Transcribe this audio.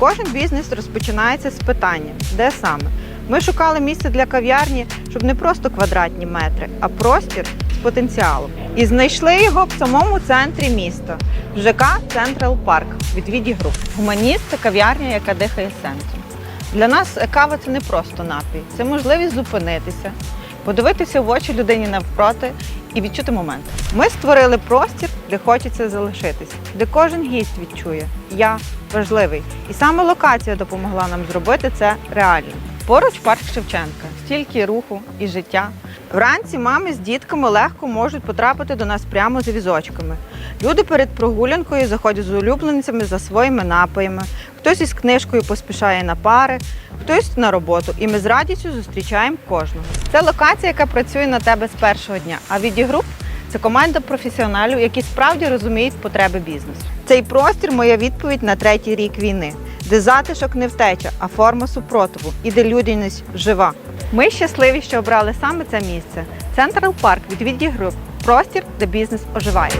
Кожен бізнес розпочинається з питання, де саме. Ми шукали місце для кав'ярні, щоб не просто квадратні метри, а простір з потенціалом. І знайшли його в самому центрі міста в ЖК Централ Парк від Віді Груп. Гуманіст це кав'ярня, яка дихає сенсом. Для нас кава це не просто напій, це можливість зупинитися, подивитися в очі людині навпроти і відчути момент. Ми створили простір, де хочеться залишитись, де кожен гість відчує я важливий. І саме локація допомогла нам зробити це реально. Поруч парк Шевченка, стільки руху і життя. Вранці мами з дітками легко можуть потрапити до нас прямо за візочками. Люди перед прогулянкою заходять з улюбленцями за своїми напоями. Хтось із книжкою поспішає на пари, хтось на роботу. І ми з радістю зустрічаємо кожного. Це локація, яка працює на тебе з першого дня. А відігруп це команда професіоналів, які справді розуміють потреби бізнесу. Цей простір моя відповідь на третій рік війни, де затишок не втеча, а форма супротиву і де людяність жива. Ми щасливі, що обрали саме це місце. Централ Парк від Віді Груп. Простір, де бізнес оживає.